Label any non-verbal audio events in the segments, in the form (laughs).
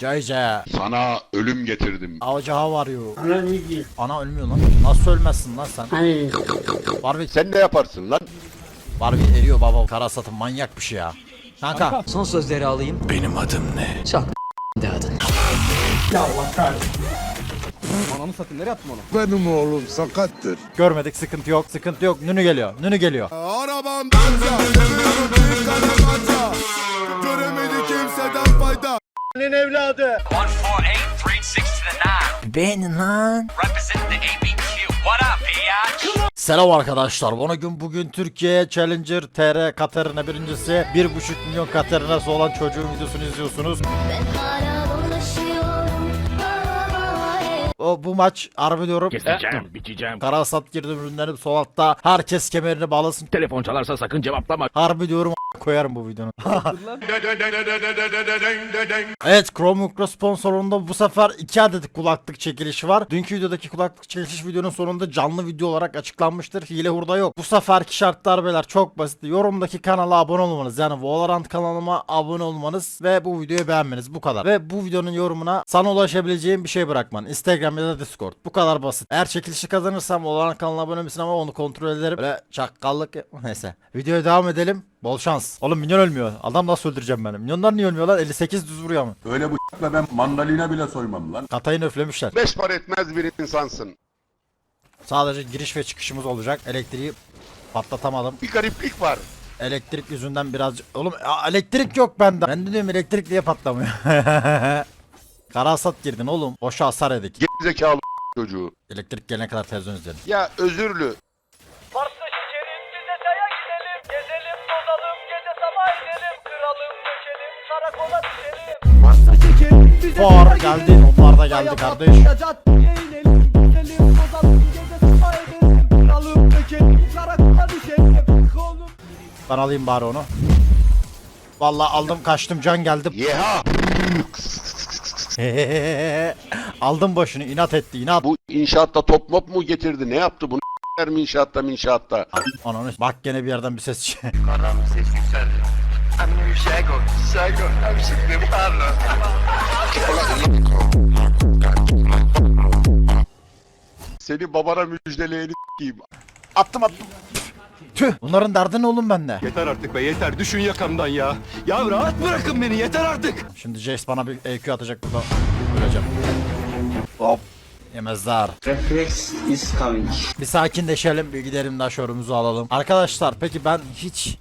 Cayca. Sana ölüm getirdim. Are you? Ana ne diyor? Ana ölmüyor lan. Nasıl ölmezsin lan sen? Hani Warwick, Sen ne yaparsın lan? Warwick eriyor baba. Kara satın manyak bir şey ya. Kanka. Son sözleri alayım. Benim adım ne? Çak de adın. Ananı satayım nereye attım onu? Benim oğlum sakattır. Görmedik sıkıntı yok sıkıntı yok. Nünü geliyor. Nünü geliyor. Arabam fayda. 148 360 to the 9. Beğenin lan. Selam arkadaşlar. Bugün bugün Türkiye Challenger TR Katarina birincisi 1.5 milyon Katarinası olan çocuğun videosunu izliyorsunuz. Ben hala O bu maç harbi diyorum. Keseceğim, biçeceğim. Kara hasat girdim ürünlerim sol altta. Herkes kemerini bağlasın. Telefon çalarsa sakın cevaplama. Harbi diyorum koyarım bu videonu. (laughs) evet Chrome Micro sponsorluğunda bu sefer 2 adet kulaklık çekilişi var. Dünkü videodaki kulaklık çekiliş videonun sonunda canlı video olarak açıklanmıştır. Hile hurda yok. Bu seferki şartlar beyler çok basit. Yorumdaki kanala abone olmanız yani Valorant kanalıma abone olmanız ve bu videoyu beğenmeniz bu kadar. Ve bu videonun yorumuna sana ulaşabileceğim bir şey bırakman. Instagram ya da Discord. Bu kadar basit. Eğer çekilişi kazanırsam Valorant kanalına abone misin ama onu kontrol ederim. Böyle çakkallık (laughs) neyse. Videoya devam edelim. Bol şans. Oğlum minyon ölmüyor. Adam nasıl öldüreceğim beni? Minyonlar niye ölmüyor lan? 58 düz vuruyor mu? Öyle bu (laughs) ben mandalina bile soymam lan. Katayı nöflemişler. Beş para etmez bir insansın. Sadece giriş ve çıkışımız olacak. Elektriği patlatamadım. Bir gariplik var. Elektrik yüzünden birazcık... Oğlum a- elektrik yok bende. Ben de diyorum elektrik niye patlamıyor? (laughs) Kara hasat girdin oğlum. Boşa hasar edik. Gerizekalı çocuğu. Elektrik gelene kadar televizyon izledim. Ya özürlü. Varsa şişelim bize çaya gidelim. Gezelim tozalım gece sabah edelim. Kıralım döşelim karakola düşelim. Varsa çekelim bize Fuar geldi. gidelim. Onlar da geldi kardeş. inelim. Gezelim bozalım gece sabah edelim. Kıralım dökelim karakola düşelim. Oğlum. Ben alayım bari onu. Vallahi aldım kaçtım can geldi. Yeha. (laughs) aldım başını inat etti inat. Bu inşaatta top mop mu getirdi? Ne yaptı bunu? mi inşaatta mı inşaatta? Ananı bak gene bir yerden bir ses çıkıyor. (laughs) Seni babana müjdeleyeni s**eyim. attım attım. Tüh bunların derdi ne oğlum bende? Yeter artık be yeter. Düşün yakamdan ya. Ya rahat bırakın beni yeter artık. Şimdi Jace bana bir EQ atacak burada. Öleceğim. Hop. Yemezler. reflex is coming. Bir sakinleşelim bir gidelim de şorumuzu alalım. Arkadaşlar peki ben hiç...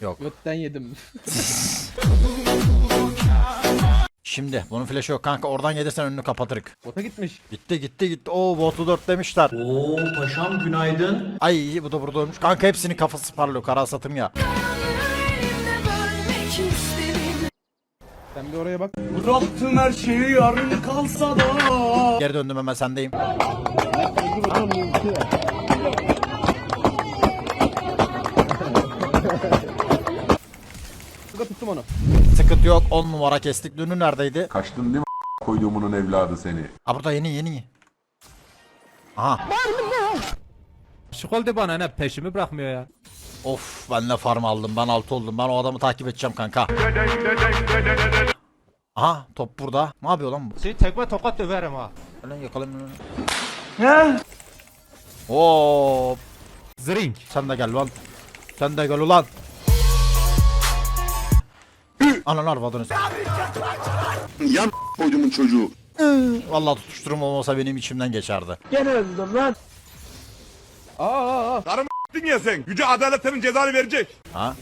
Yok. Götten yedim. (laughs) Şimdi bunun flash'ı yok kanka oradan gelirsen önünü kapatırık. Bota gitmiş. Gitti gitti gitti. Oo botu 4 demişler. Oo paşam günaydın. Ay bu da burada ölmüş. Kanka hepsinin kafası parlıyor. Kara satım ya. Sen bir oraya bak. Bıraktım her şeyi yarın kalsa da. Geri döndüm hemen sendeyim. Sıkı tuttum onu. Sıkıntı yok. 10 numara kestik. Dünü neredeydi? Kaçtın değil mi koyduğumun evladı seni? Ha burada yeni yeni. Aha. Şu oldu bana ne peşimi bırakmıyor ya. Of ben de farm aldım. Ben alt oldum. Ben o adamı takip edeceğim kanka. Aha top burada. Ne yapıyor lan bu? Seni tekme tokat döverim ha. Lan yakalayayım lan. Ne? Hop. Zring. Sen de gel lan. Sen de gel ulan. Ananı arvadını s- Yan koyduğumun çocuğu. Vallahi tutuşturum olmasa benim içimden geçerdi. Gene öldüm lan. Aa aa aa. Ya sen. Yüce adaletinin cezanı verecek. Ha?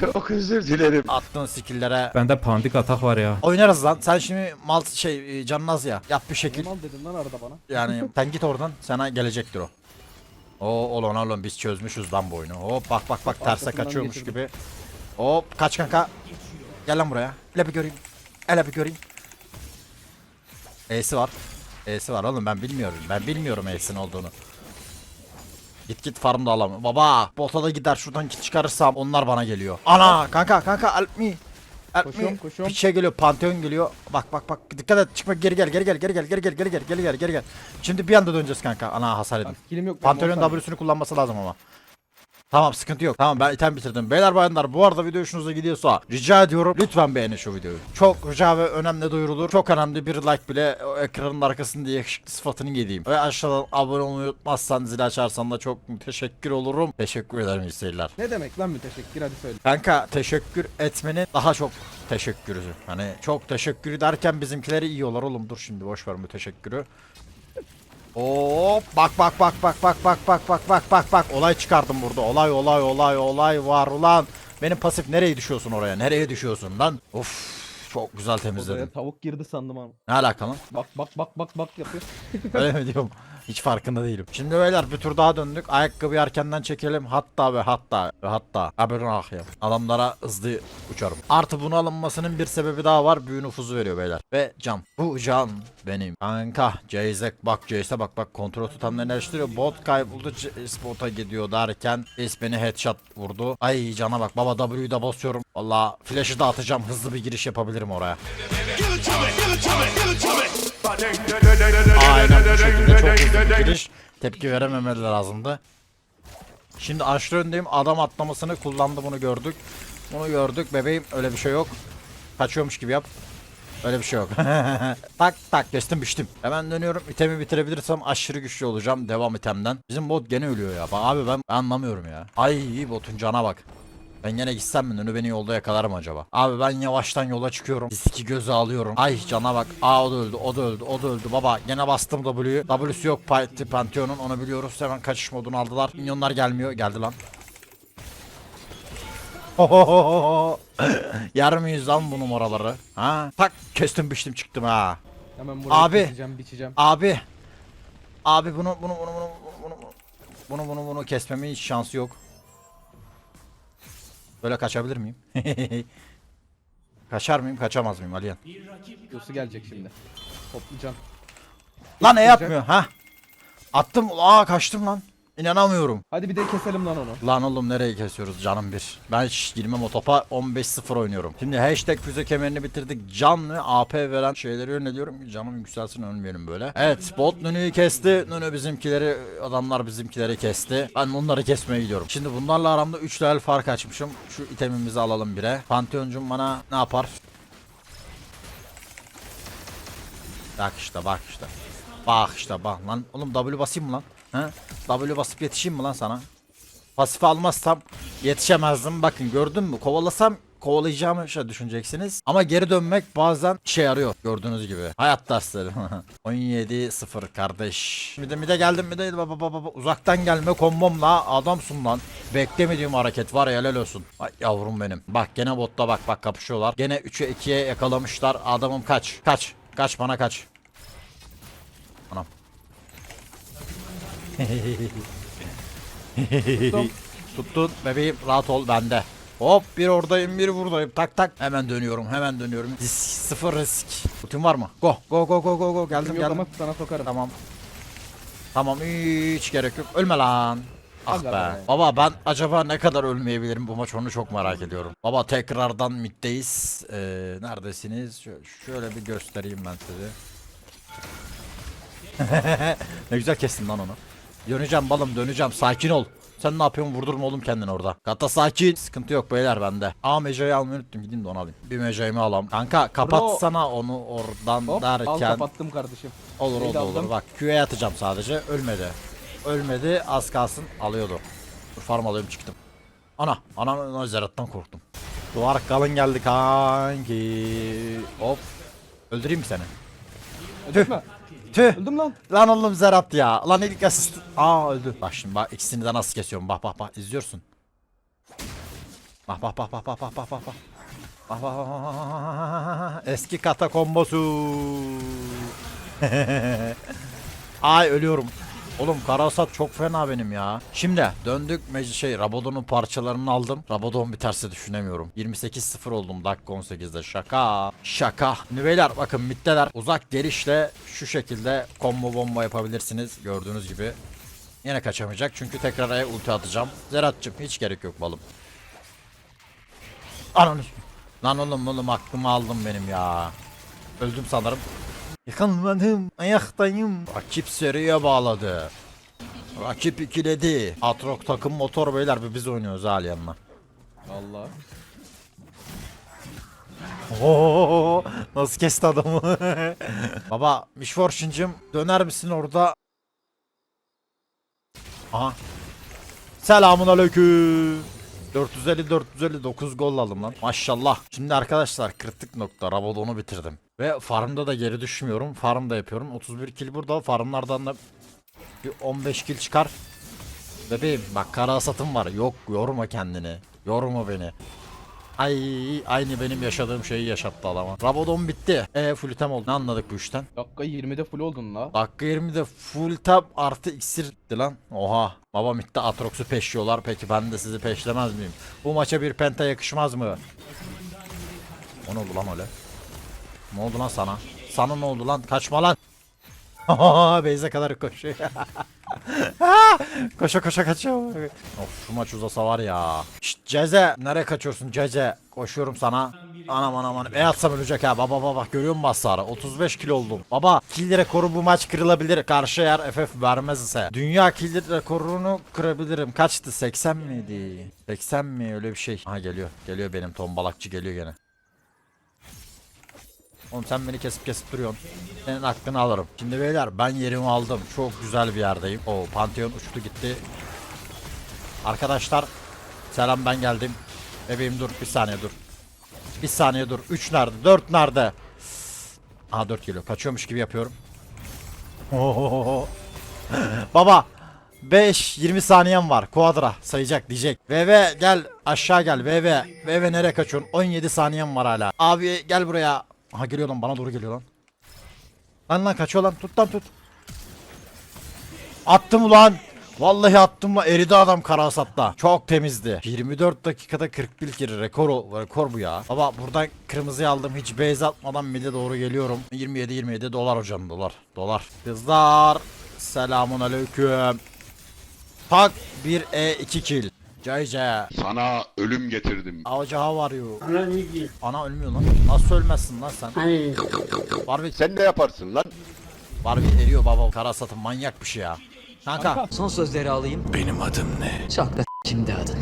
Çok özür dilerim. Attığın skill'lere Bende pandik atak var ya. oynarız lan. Sen şimdi mal şey e, canın ya. Yap bir şekil. Mal dedim lan arada bana. Yani (laughs) sen git oradan. Sana gelecektir o. Oo oğlum oğlum biz çözmüşüz lan bu oyunu. Hop bak bak bak terse kaçıyormuş getirdim. gibi. Hop kaç kanka. Gel lan buraya. Hele bir göreyim. Hele bir göreyim. E'si var. E'si var oğlum ben bilmiyorum. Ben bilmiyorum E'sinin olduğunu. Git git farmda alamam. Baba bota da gider şuradan çıkarırsam onlar bana geliyor. Ana kanka kanka help me. Help Koşuyorum, me. koşuyorum. Şey geliyor Pantheon geliyor. Bak bak bak dikkat et çıkma geri gel geri gel geri gel geri gel geri gel geri gel geri gel. Şimdi bir anda döneceğiz kanka. Ana hasar edin. Skillim yok. Pantheon'un. W'sünü kullanması lazım ama. Tamam sıkıntı yok. Tamam ben item bitirdim. Beyler bayanlar bu arada video hoşunuza gidiyorsa rica ediyorum lütfen beğenin şu videoyu. Çok rica ve önemli duyurulur. Çok önemli bir like bile o ekranın arkasında yakışıklı sıfatını yediğim. Ve aşağıdan abone olmayı unutmazsan zil açarsan da çok teşekkür olurum. Teşekkür ederim iyi seyirler. Ne demek lan müteşekkir hadi söyle. Kanka teşekkür etmenin daha çok teşekkürü. Hani çok teşekkür derken bizimkileri yiyorlar oğlum. Dur şimdi boş ver müteşekkürü. Hop bak bak bak bak bak bak bak bak bak bak bak olay çıkardım burada. Olay olay olay olay var ulan. Benim pasif nereye düşüyorsun oraya? Nereye düşüyorsun lan? Of çok güzel Odaya temizledim. tavuk girdi sandım ama. Ne alaka lan? Bak bak bak bak bak yapıyor. Öyle mi diyorum? Hiç farkında değilim. Şimdi beyler bir tur daha döndük. Ayakkabıyı erkenden çekelim. Hatta ve hatta ve hatta. Haberin ah ya. Adamlara hızlı uçarım. Artı bunu alınmasının bir sebebi daha var. Büyü nüfuzu veriyor beyler. Ve can. Bu can benim. Kanka. Ceyzek bak Ceyse bak bak kontrol tutanlarını eleştiriyor. Bot kayboldu. Bota gidiyor derken Ace beni headshot vurdu. Ay cana bak. Baba W'yu da basıyorum. Valla flash'ı da atacağım. Hızlı bir giriş yapabilirim oraya. Aynen bu şekilde çok hızlı bir giriş. Tepki verememeleri lazımdı. Şimdi aşırı öndeyim. Adam atlamasını kullandı bunu gördük. Bunu gördük bebeğim öyle bir şey yok. Kaçıyormuş gibi yap. Öyle bir şey yok. (laughs) tak tak geçtim biçtim. Hemen dönüyorum. İtemi bitirebilirsem aşırı güçlü olacağım. Devam itemden. Bizim bot gene ölüyor ya. Abi ben anlamıyorum ya. Ay botun cana bak. Ben gene gitsem mi? Nunu beni yolda yakalar mı acaba? Abi ben yavaştan yola çıkıyorum. Riski göze alıyorum. Ay cana bak. Aa o da öldü. O da öldü. O da öldü. Baba gene bastım W'yu. W'su yok Pantheon'un. Onu biliyoruz. Hemen kaçış modunu aldılar. Minyonlar gelmiyor. Geldi lan. (laughs) Yer miyiz lan bu numaraları? Ha? Tak kestim biçtim çıktım ha. Hemen Abi. biçeceğim biçeceğim. Abi. Abi bunu bunu bunu bunu bunu bunu bunu bunu, bunu kesmemin hiç şansı yok. Böyle kaçabilir miyim? (laughs) Kaçar mıyım? Kaçamaz mıyım Aliyan? Yosu gelecek şimdi. Toplayacağım. Lan ne yapmıyor? Ha? Attım. Aa kaçtım lan. İnanamıyorum. Hadi bir de keselim lan onu. Lan oğlum nereye kesiyoruz canım bir. Ben hiç girmem o topa 15-0 oynuyorum. Şimdi hashtag füze kemerini bitirdik. Can ve AP veren şeyleri öneriyorum ki canım yükselsin ölmeyelim böyle. Evet bot Nunu'yu kesti. Nunu bizimkileri adamlar bizimkileri kesti. Ben bunları kesmeye gidiyorum. Şimdi bunlarla aramda 3 level fark açmışım. Şu itemimizi alalım bire. Pantheon'cum bana ne yapar? Bak işte bak işte. Bak işte bak lan. Oğlum W basayım mı lan? He? W basıp yetişeyim mi lan sana? Pasif almazsam yetişemezdim. Bakın gördün mü? Kovalasam kovalayacağımı şey düşüneceksiniz. Ama geri dönmek bazen işe yarıyor. Gördüğünüz gibi. Hayat dersleri. (laughs) 17-0 kardeş. Bir de mi de geldim mi de baba baba baba. Uzaktan gelme kombomla adamsın lan. Beklemediğim hareket var ya helal olsun. Ay yavrum benim. Bak gene botta bak bak kapışıyorlar. Gene 3'e 2'ye yakalamışlar. Adamım kaç. Kaç. Kaç bana kaç. Tuttun bebeğim rahat ol bende. Hop bir oradayım bir buradayım tak tak hemen dönüyorum hemen dönüyorum risk sıfır risk Ultim var mı? Go go go go go go geldim Yok geldim ama sana sokarım. Tamam Tamam hiç gerek yok ölme lan Ah be. be. Baba ben acaba ne kadar ölmeyebilirim bu maç onu çok merak ediyorum. Baba tekrardan middeyiz. Ee, neredesiniz? Şö- şöyle bir göstereyim ben size. (laughs) ne güzel kestin lan onu. Döneceğim balım döneceğim sakin ol. Sen ne yapıyorsun vurdurma oğlum kendini orada. Kata sakin. Sıkıntı yok beyler bende. Aa mecayı almayı unuttum gideyim de onu alayım. Bir mecayımı alalım. Kanka kapatsana onu oradan Hop al derken. kapattım kardeşim. Olur Neyi olur olur bak Q'ye atacağım sadece ölmedi. Ölmedi az kalsın alıyordu. Farm alıyorum çıktım. Ana ana zerattan korktum. Duvar kalın geldi kanki. Hop. Öldüreyim mi seni? Öldürme. Tüh. Öldüm lan. Lan oğlum Zerat ya. Lan ilk asist. Aa öldü. Bak şimdi bak ikisini de nasıl kesiyorum. Bak bak bak izliyorsun. Bak bak bak bak bak bak bak. Bak bak bak, bak, bak. Eski kata kombosu. Ay ölüyorum. Oğlum karasat çok fena benim ya. Şimdi döndük mec şey Rabadon'un parçalarını aldım. Rabadon biterse düşünemiyorum. 28-0 oldum dakika 18'de. Şaka. Şaka. Beyler bakın mitteler uzak gelişle şu şekilde combo bomba yapabilirsiniz. Gördüğünüz gibi. Yine kaçamayacak çünkü tekrar E'ye ulti atacağım. Zerat'cığım hiç gerek yok balım. Ananı. Lan oğlum oğlum aklımı aldım benim ya. Öldüm sanırım. Yıkılmadım, ayaktayım. Rakip seriye bağladı. Rakip ikiledi. Atrok takım motor beyler bir biz oynuyoruz hali yanına. Allah. Oo, nasıl kesti adamı? (laughs) Baba Mişforşincim döner misin orada? Aha. Selamun aleyküm. 450 459 gol aldım lan. Maşallah. Şimdi arkadaşlar kritik nokta. Rabadon'u bitirdim. Ve farmda da geri düşmüyorum. Farm da yapıyorum. 31 kill burada. Farmlardan da bir 15 kill çıkar. Bebeğim bak kara asatım var. Yok yorma kendini. Yorma beni. Ay aynı benim yaşadığım şeyi yaşattı adama. Rabadon bitti. E full item oldu. Ne anladık bu işten? Dakika 20'de full oldun la. Dakika 20'de full tap artı iksir gitti lan. Oha. Baba mitte Atrox'u peşliyorlar. Peki ben de sizi peşlemez miyim? Bu maça bir penta yakışmaz mı? O ne oldu lan öyle? Ne oldu lan sana? Sana ne oldu lan? Kaçma lan. (laughs) Beyze kadar koşuyor. (laughs) koşa koşa kaçıyor. Of şu maç uzasa var ya. Şşt Ceze. Nereye kaçıyorsun Ceze? Koşuyorum sana. Anam anam anam. E atsam ölecek ha. Baba baba görüyor musun hasarı? 35 kilo oldum. Baba kill rekoru bu maç kırılabilir. Karşı eğer FF vermez ise. Dünya kill rekorunu kırabilirim. Kaçtı? 80 miydi? 80 mi? Öyle bir şey. Ha geliyor. Geliyor benim tombalakçı geliyor gene. Oğlum sen beni kesip kesip duruyorsun. Senin hakkını alırım. Şimdi beyler ben yerimi aldım. Çok güzel bir yerdeyim. O Pantheon uçtu gitti. Arkadaşlar selam ben geldim. Bebeğim dur bir saniye dur. Bir saniye dur. 3 nerede? 4 nerede? Aha 4 geliyor. Kaçıyormuş gibi yapıyorum. Baba 5 20 saniyem var. Quadra sayacak diyecek. VV gel aşağı gel VV. VV nereye kaçıyorsun? 17 saniyem var hala. Abi gel buraya. Aha geliyor lan bana doğru geliyor lan. Lan lan kaçıyor lan tut lan tut. Attım ulan. Vallahi attım lan eridi adam karasatta. Çok temizdi. 24 dakikada 41 kere rekor rekor bu ya. Baba buradan kırmızıyı aldım. Hiç base atmadan mid'e doğru geliyorum. 27 27 dolar hocam dolar. Dolar. Kızlar selamun aleyküm. Tak 1 E 2 kill. Cayce. Sana ölüm getirdim. Avaca how are you? Ana ölmüyor lan. Nasıl ölmezsin lan sen? Barbie, Sen ne yaparsın lan? Barbie eriyor baba. Karasatın manyak bir şey ya. Kanka. Son sözleri alayım. Benim adım ne? Da şimdi adın.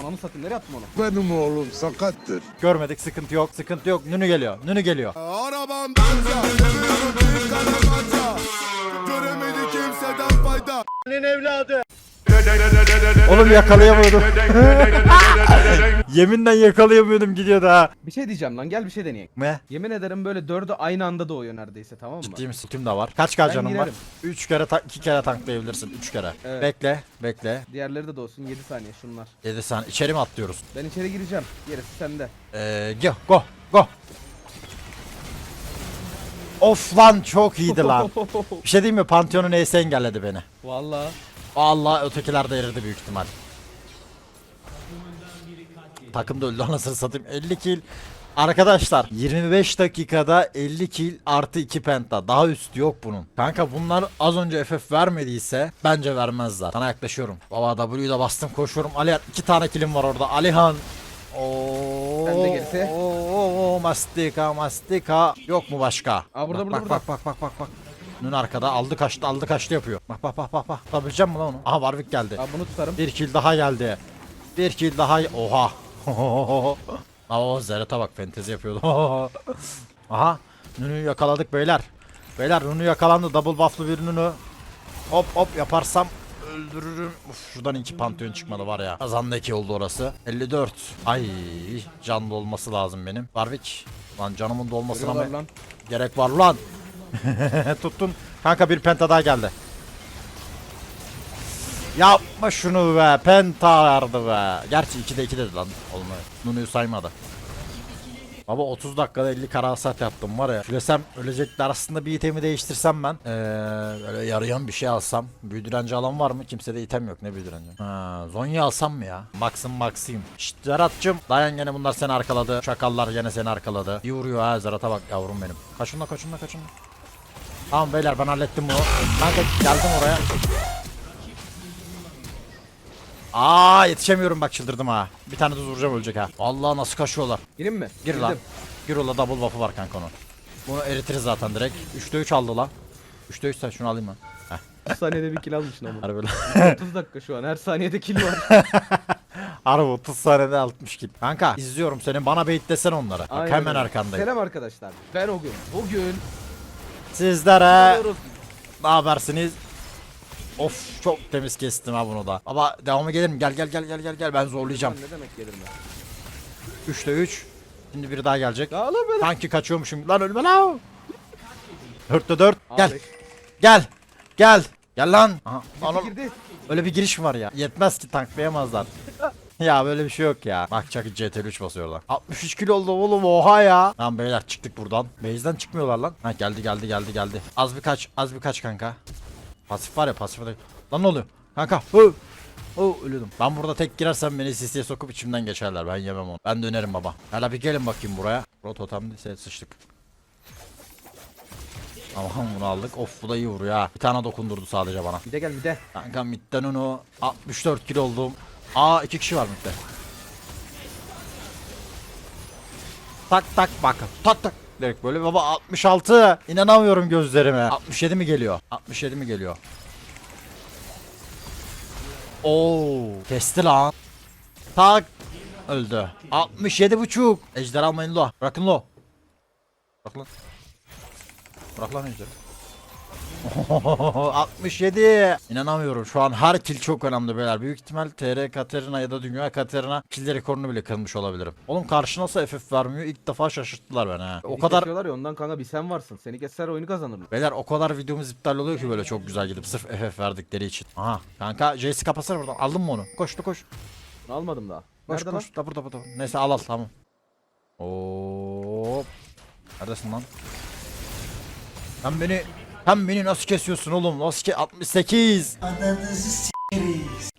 Ananı satayım nereye attım onu? Benim oğlum sakattır. Görmedik sıkıntı yok. Sıkıntı yok. Nünü geliyor. Nünü geliyor. Arabam fayda. Oğlum yakalayamıyordum. (laughs) Yeminle yakalayamıyordum gidiyordu ha. Bir şey diyeceğim lan gel bir şey deneyek. Ne? Yemin ederim böyle dördü aynı anda doğuyor neredeyse tamam mı? Ciddi misin? Tüm de var. Kaç kaç Ben canım var? girerim. 3 kere ta- 2 kere tanklayabilirsin. 3 kere. Evet. Bekle, bekle. Diğerleri de doğsun 7 saniye şunlar. 7 saniye. İçeri mi atlıyoruz? Ben içeri gireceğim. Gerisi sende. Ee, go, go, go. Of lan çok iyiydi lan. (laughs) Bir şey diyeyim mi? Pantheon'un Ace engelledi beni. Vallahi. Allah ötekiler de eridi büyük ihtimal. Takım da öldü anasını satayım. 50 kill. Arkadaşlar 25 dakikada 50 kill artı 2 penta. Daha üstü yok bunun. Kanka bunlar az önce FF vermediyse bence vermezler. Sana yaklaşıyorum. Baba W'da bastım koşuyorum. Alihan 2 tane killim var orada. Alihan. Oo. Sen de gerisi. Oo, mastika mastika. Yok mu başka? Aa, burada, bak, burada, bak, burada. bak bak bak bak bak. Nun arkada aldı kaçtı aldı kaçtı yapıyor. Bak bak bak bak bak. Tutabileceğim mi lan onu? Aha Warwick geldi. Aa, bunu tutarım. Bir kill daha geldi. Bir kill daha. Oha. (laughs) Aa, o Zerat'a bak fentezi yapıyordu. (laughs) Aha. Nunu'yu yakaladık beyler. Beyler Nunu yakalandı. Double buff'lı bir Nunu. Hop hop yaparsam öldürürüm. Uf, şuradan iki pantheon çıkmadı var ya. Kazandaki oldu orası. 54. Ay canlı olması lazım benim. Warwick. Lan canımın dolmasına mı? Lan. Gerek var lan. (laughs) Tuttun. Kanka bir penta daha geldi. Yapma şunu be. Penta vardı be. Gerçi 2'de 2 dedi lan. Olmuyor. Nunu'yu saymadı. Baba 30 dakikada 50 karasat yaptım var ya. Şülesem ölecekler aslında bir itemi değiştirsem ben. Ee, böyle yarayan bir şey alsam. Büyü direnci alan var mı? Kimsede item yok ne büyü direnci. Ha, Zonya alsam mı ya? Max'ım Max'ıyım. Şşt Zerat'cım. Dayan gene bunlar seni arkaladı. Şakallar gene seni arkaladı. İyi vuruyor ha Zerat'a bak yavrum benim. Kaçın la kaçın la kaçın la. Tamam beyler ben hallettim bunu. Kanka geldim oraya. Aa yetişemiyorum bak çıldırdım ha. Bir tane de vuracağım ölecek ha. Allah nasıl kaçıyorlar. Gireyim mi? Gir lan. Girdim. Gir ola double buff'ı var kanka onun. Bunu eritiriz zaten direkt. 3'te 3 aldı lan. 3'te 3 sen şunu alayım ben. 30 saniyede bir kill almışsın ama. Harbi lan. 30 dakika şu an her saniyede kill var. (laughs) Harbi 30 saniyede 60 kill. Kanka izliyorum seni bana baitlesen onları. Bak Aynen hemen öyle. arkandayım. Selam arkadaşlar. Ben o gün. Bugün Sizlere ne habersiniz? Of çok temiz kestim ha bunu da. Ama devamı gelir mi? Gel gel gel gel gel gel ben zorlayacağım. Ne demek gelir mi? 3'te 3. Şimdi biri daha gelecek. Ya lan böyle. Sanki kaçıyormuşum. Lan ölme lan. 4'te 4. Aa, Gel. Gel. Gel. Gel lan. Aha, lan girdi. Öyle bir giriş mi var ya? Yetmez ki tanklayamazlar. (laughs) ya böyle bir şey yok ya. Bak Chucky CTL3 basıyor lan. 63 kilo oldu oğlum oha ya. Tamam beyler çıktık buradan. Base'den çıkmıyorlar lan. Ha geldi geldi geldi geldi. Az bir kaç az bir kaç kanka. Pasif var ya pasif var. Lan ne oluyor? Kanka. Hı. Oh ölüyordum. Ben burada tek girersem beni sisiye sokup içimden geçerler. Ben yemem onu. Ben dönerim baba. Hele bir gelin bakayım buraya. Bro totemde sıçtık. Tamam bunu aldık. Of bu da iyi vuruyor ha. Bir tane dokundurdu sadece bana. Bir de gel bir de. Kanka midden onu 64 kilo oldum. Aa iki kişi var midde. Tak tak bak. Tak tak. Direkt böyle baba 66. İnanamıyorum gözlerime. 67 mi geliyor? 67 mi geliyor? Oo, kesti lan. Tak. Öldü. 67 buçuk. Ejder almayın lo. Bırakın lo. Bırak lan. Bırak lan ejderi. (laughs) 67. İnanamıyorum. Şu an her kill çok önemli beyler. Büyük ihtimal TR Katerina ya da Dünya Katerina kill rekorunu bile kırmış olabilirim. Oğlum karşı nasıl FF vermiyor? İlk defa şaşırttılar beni ha. O kadar ya ondan kanka bir sen varsın. Seni kesseler oyunu kazanırlar. Beyler o kadar videomuz iptal oluyor ki böyle çok güzel gidip sırf FF verdikleri için. Aha kanka Jace'i kapatsana buradan. Aldın mı onu? Koştu koş. Bunu almadım daha. Koş Nerede koş. Da burada burada. Neyse al al tamam. Hop. Neredesin lan? Sen beni sen beni nasıl kesiyorsun oğlum? Nasıl ke 68.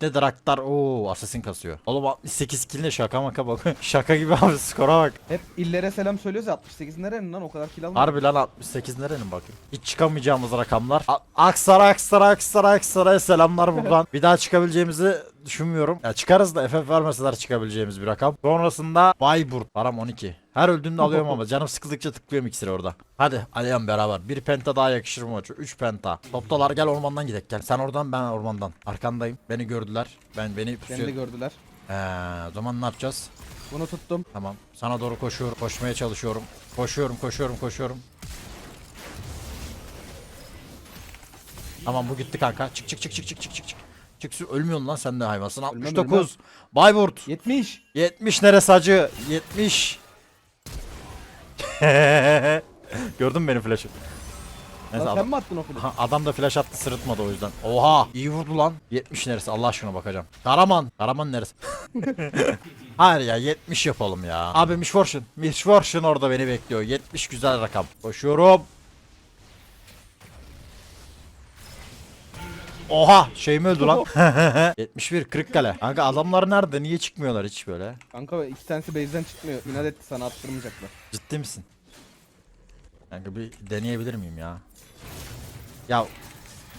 Ne Draktar ooo assassin kasıyor. Oğlum 68 kill ne şaka maka bak. (laughs) şaka gibi abi skora bak. Hep illere selam söylüyoruz ya 68 nerenin lan o kadar kill almadım. Harbi lan 68 nerenin bakayım. Hiç çıkamayacağımız rakamlar. A- Aksaray Aksaray Aksaray Aksaray'a selamlar buradan. (laughs) bir daha çıkabileceğimizi düşünmüyorum. Ya çıkarız da FF vermeseler çıkabileceğimiz bir rakam. Sonrasında Bayburt. Param 12. Her öldüğümde alıyorum ama canım sıkıldıkça tıklıyorum iksiri orada. Hadi Aliyan beraber. Bir penta daha yakışır mı maçı? 3 penta. Toptalar gel ormandan gidelim gel. Sen oradan ben ormandan. Arkandayım. Beni gördüler. Ben beni Beni de pusuyor. gördüler. Ee, o zaman ne yapacağız? Bunu tuttum. Tamam. Sana doğru koşuyorum. Koşmaya çalışıyorum. Koşuyorum, koşuyorum, koşuyorum. Tamam bu gitti kanka. Çık çık çık çık çık çık çık. Çık. Çık sür ölmüyorsun lan sen de hayvansın. Ölmem, 69. Bayburt. 70. 70 neresi acı? 70. (laughs) Gördün mü benim flash'ı? Neyse adam, sen mi attın o flaşı? Aha, adam da flash attı sırıtmadı o yüzden. Oha iyi vurdu lan. 70 neresi Allah aşkına bakacağım. Karaman. Karaman neresi? (laughs) Hayır ya 70 yapalım ya. Abi Mishworshun. Mishworshun orada beni bekliyor. 70 güzel rakam. Koşuyorum. Oha şey mi öldü lan? (laughs) 71 Kırıkkale. Kanka adamlar nerede? Niye çıkmıyorlar hiç böyle? Kanka iki tanesi base'den çıkmıyor. İnat etti sana attırmayacaklar. Ciddi misin? Kanka bir deneyebilir miyim ya? Ya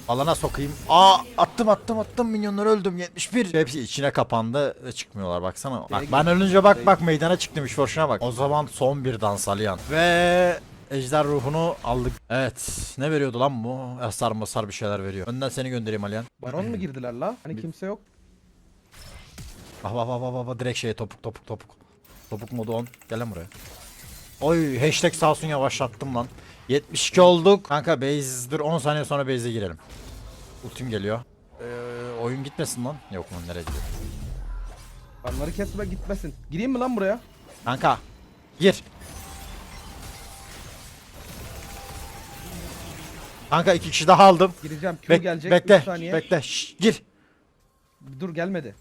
alana sokayım. Aa attım attım attım minyonları öldüm 71. Hepsi içine kapandı ve çıkmıyorlar baksana. Bak ben ölünce bak bak meydana çıktım iş boşuna bak. O zaman son bir dans Aliyan. Ve Ejder ruhunu aldık. Evet. Ne veriyordu lan bu? Hasar masar bir şeyler veriyor. Önden seni göndereyim Aliyan. Baron mu girdiler la? Hani kimse yok. Bak bak bak bak bak direkt şeye topuk topuk topuk. Topuk modu on. Gel lan buraya. Oy hashtag sağ olsun yavaşlattım lan. 72 olduk. Kanka base'dir 10 saniye sonra base'e girelim. Ultim geliyor. Ee, oyun gitmesin lan. Yok lan nereye gidiyor? Onları kesme gitmesin. Gireyim mi lan buraya? Kanka gir. Kanka iki kişi daha aldım. Gireceğim. Q Bek- gelecek. bekle. 3 saniye. Bekle. Şşş, gir. Dur gelmedi.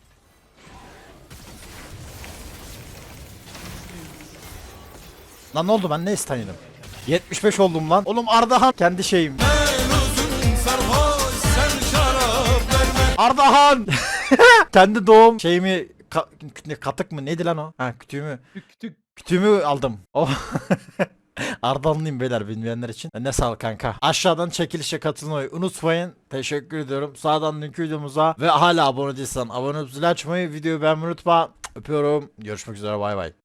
Lan ne oldu ben ne istedim? 75 oldum lan. Oğlum Ardahan kendi şeyim. Ardahan. (laughs) kendi doğum şeyimi ka- ne, katık mı neydi lan o? Ha kütüğümü Tük tük. kütüğümü aldım. Oh. (laughs) (laughs) Ardahanlıyım beyler bilmeyenler için. Ne sağ kanka. Aşağıdan çekilişe katılmayı unutmayın. Teşekkür ediyorum. Sağdan dünkü videomuza ve hala abone değilsen abone olup zil açmayı, videoyu beğenmeyi unutma. Öpüyorum. Görüşmek üzere bay bay.